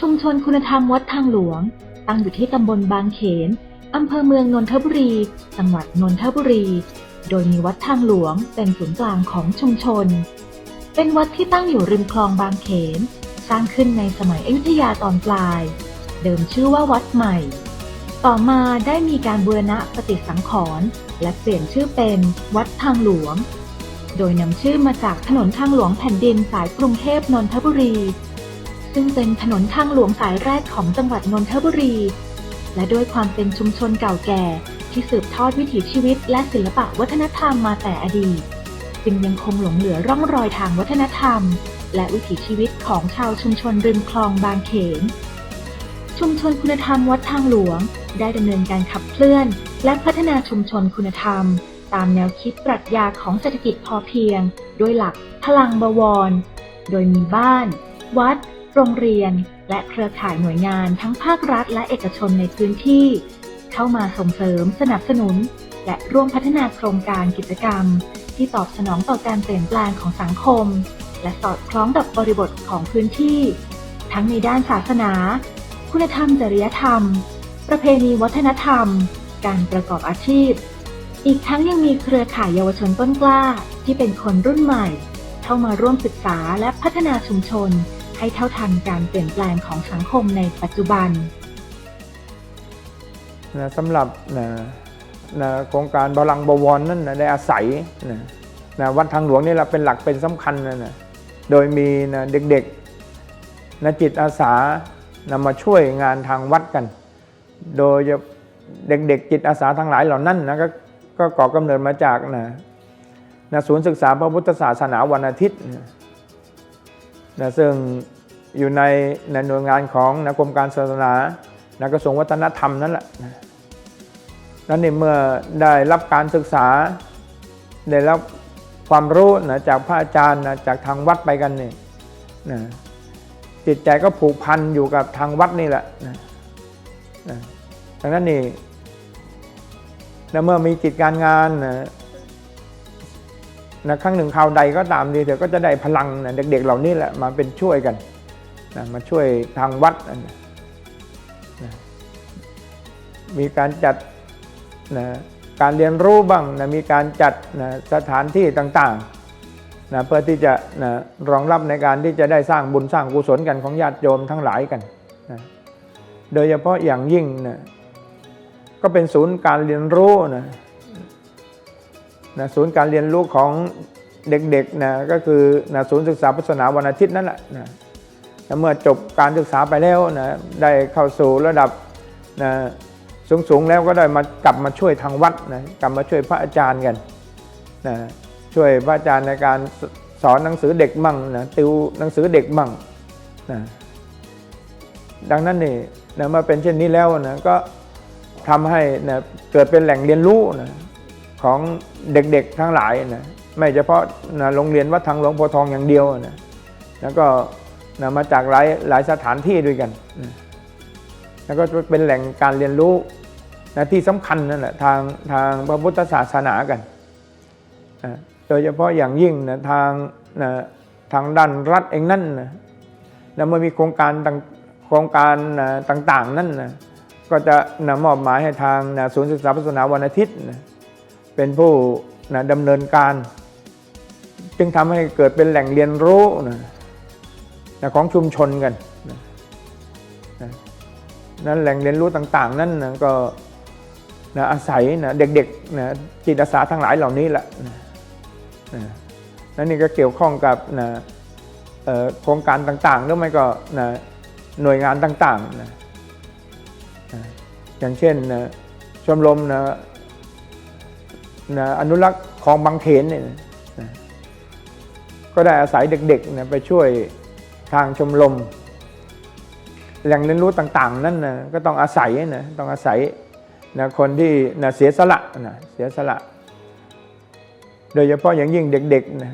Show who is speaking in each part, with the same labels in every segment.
Speaker 1: ชุมชนคุณธรรมวัดทางหลวง ตั้งอยู่ที่ตำบลบางเขน อำเภอเมืองนนทบุรี จังหวัดนนทบุรี โดยมีวัดทางหลวงเป็นศูนย์กลางของชุมชน เป็นวัดที่ตั้งอยู่ริมคลองบางเขน สร้างขึ้นในสมัยอยุธยาตอนปลาย เดิมชื่อว่าวัดใหม่ ต่อมาได้มีการบูรณะปฏิสังขรณ์และเปลี่ยนชื่อเป็นวัดทางหลวง โดยนำชื่อมาจากถนนทางหลวงแผ่นดินสายกรุงเทพนนทบุรี ซึ่งเป็นถนนทางหลวงสายแรกของจังหวัดนนทบุรี และด้วยความเป็นชุมชนเก่าแก่ ที่สืบทอดวิถีชีวิต และศิลปะวัฒนธรรมมาแต่อดีต จึงยังคงหลงเหลือร่องรอยทางวัฒนธรรม และวิถีชีวิตของชาวชุมชนริมคลองบางเขน ชุมชนคุณธรรมวัดทางหลวง ได้ดำเนินการขับเคลื่อน และพัฒนาชุมชนคุณธรรม ตามแนวคิดปรัชญาของเศรษฐกิจพอเพียง ด้วยหลักพลังบวร โดยมีบ้าน วัด โรงเรียน และเครือข่ายหน่วยงานทั้งภาครัฐและเอกชนในพื้นที่ เข้ามาส่งเสริมสนับสนุน และร่วมพัฒนาโครงการกิจกรรม ที่ตอบสนองต่อการเปลี่ยนแปลงของสังคม และสอดคล้องกับบริบทของพื้นที่ ทั้งในด้านศาสนา คุณธรรมจริยธรรม ประเพณีวัฒนธรรม การประกอบอาชีพ อีกทั้งยังมีเครือข่ายเยาวชนต้นกล้าที่เป็นคนรุ่นใหม่ เข้ามาร่วมศึกษาและพัฒนาชุมชน ให้เท่าทันการเปลี่ยนแปลงของสังคมในปัจจุบัน
Speaker 2: นะสำหรับนะนะโครงการบาลังบวรนั่นนะได้อาศัยนะนะวัดทางหลวงนี่แหละเป็นหลักเป็นสำคัญนะนะโดยมีนะเด็กๆนะจิตอาสานำมาช่วยงานทางวัดกัน โดยเด็กๆจิตอาสาทั้งหลายเหล่านั้นนะก็ก็ก่อกำเนิดมาจากนะนะศูนย์ศึกษาพระพุทธศาสนาวันอาทิตย์ นะซึ่งอยู่ในในหน่วยงานของนะกรมการศาสนานะกระทรวงวัฒนธรรมนั่นแหละนะนั้นนี่เมื่อได้รับการศึกษา ได้รับความรู้นะจากพระอาจารย์นะจากทางวัดไปกันนี่นะจิตใจก็ผูกพันอยู่กับทางวัดนี่แหละนะนะดังนั้นนี่แล้วเมื่อมีกิจการงานนะ นะครั้งหนึ่งคราวใดก็ตามดีเถอะก็จะได้พลังนะเด็กๆเหล่านี้แหละมาเป็นช่วยกันนะมาช่วยทางวัดนะนะมีการจัดนะการเรียนรู้บ้างนะมีการจัดนะสถานที่ต่างๆนะเพื่อที่จะนะรองรับในการที่จะได้สร้างบุญสร้างกุศลกันของญาติโยมทั้งหลายกันนะโดยเฉพาะอย่างยิ่งนะก็เป็นศูนย์การเรียนรู้นะ นะศูนย์การเรียนรู้ของเด็กๆนะก็คือนะศูนย์ศึกษาพุทธศาสนาวันอาทิตย์นั่นแหละนะเมื่อจบการศึกษาไปแล้วนะได้เข้าสู่ระดับนะสูงๆแล้วก็ได้มากลับมาช่วยทางวัดนะกลับมาช่วยพระอาจารย์กันนะช่วยพระอาจารย์ในการสสอนหนังสือเด็กมั่งนะติวหนังสือเด็กมั่งนะดังนั้นนี่นะมาเป็นเช่นนี้แล้วนะก็ทำให้นะเกิดเป็นแหล่งเรียนรู้นะ ของเด็กๆทั้งหลายนะไม่เฉพาะนะโรงเรียนวัดทางหลวงโพทองอย่างเดียวนะแล้วก็นะมาจากหลายหลายสถานที่ด้วยกันนะแล้วก็เป็นแหล่งการเรียนรู้นะที่สำคัญนั่นแหละทางทางพระพุทธศาสนากันนะโดยเฉพาะอย่างยิ่งนะทางนะทางด้านรัฐเองนั่นนะแล้วเมื่อมีโครงการต่างโครงการนะต่างๆนั่นนะก็จะนะมอบหมายให้ทางนะศูนย์ศึกษาศาสนาวันอาทิตย์นะ เป็นผู้นะดำเนินการ จึงทำให้เกิดเป็นแหล่งเรียนรู้นะนะของชุมชนกันนั้นแหล่งเรียนรู้ต่างๆ นั่นนะก็นะอาศัยนะเด็กๆนะจิตอาสาทั้งหลายเหล่านี้แหละนะนะนั่นนี่ก็เกี่ยวข้องกับนะโครงการต่างๆหรือไม่ก็นะหน่วยงานต่างๆนะนะอย่างเช่นนะชมรมนะ นะอนุรักษ์คลองบางเขนเนี่ยนะก็ได้อาศัยเด็กๆนะไปช่วยทางชมรมแหล่งเรียนรู้ต่างๆ นั่นนะก็ต้องอาศัยนะต้องอาศัยนะคนที่นะเสียสละนะเสียสละ โดยเฉพาะอย่างยิ่งเด็กๆนะ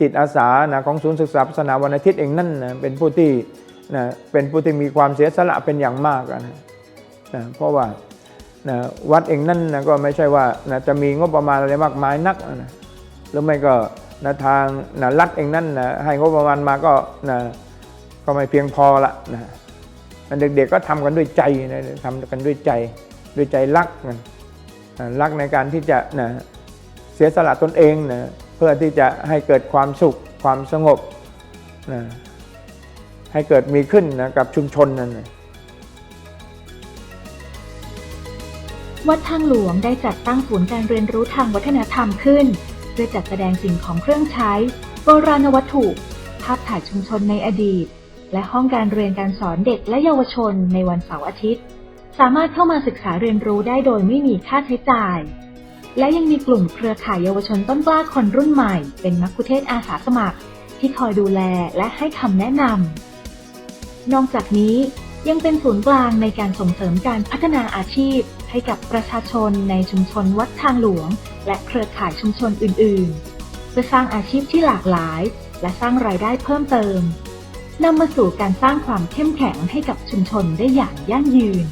Speaker 2: จิตอาสานะของศูนย์ศึกษาศาสนาวันอาทิตย์เองนั่นนะเป็นผู้ที่นะเป็นผู้ที่มีความเสียสละเป็นอย่างมากนะนะเพราะว่า นะวัดเองนั่นนะก็ไม่ใช่ว่านะจะมีงบประมาณอะไรมากมายนักนะหรือไม่ก็นะทางนะรัฐเองนั่นนะให้งบประมาณมาก็นะก็ไม่เพียงพอละนะเด็กๆก็ทำกันด้วยใจนะทำกันด้วยใจด้วยใจรักนะรักในการที่จะนะเสียสละตนเองนะเพื่อที่จะให้เกิดความสุขความสงบนะให้เกิดมีขึ้นนะกับชุมชนนั้นนะ
Speaker 1: วัดทางหลวงได้จัดตั้งศูนย์การเรียนรู้ทางวัฒนธรรมขึ้น เพื่อจัดแสดงสิ่งของเครื่องใช้ โบราณวัตถุ ภาพถ่ายชุมชนในอดีต และห้องการเรียนการสอนเด็กและเยาวชนในวันเสาร์อาทิตย์ สามารถเข้ามาศึกษาเรียนรู้ได้โดยไม่มีค่าใช้จ่าย และยังมีกลุ่มเครือข่ายเยาวชนต้นกล้าคนรุ่นใหม่ เป็นมัคคุเทศอาสาสมัคร ที่คอยดูแลและให้คำแนะนำนอกจากนี้ยังเป็นศูนย์กลางในการส่งเสริมการพัฒนาอาชีพ ให้กับประชาชนในชุมชนวัดทางหลวง และเครือข่ายชุมชนอื่นๆ เพื่อสร้างอาชีพที่หลากหลาย และสร้างรายได้เพิ่มเติมนำมาสู่การสร้างความเข้มแข็งให้กับชุมชนได้อย่างยั่งยืน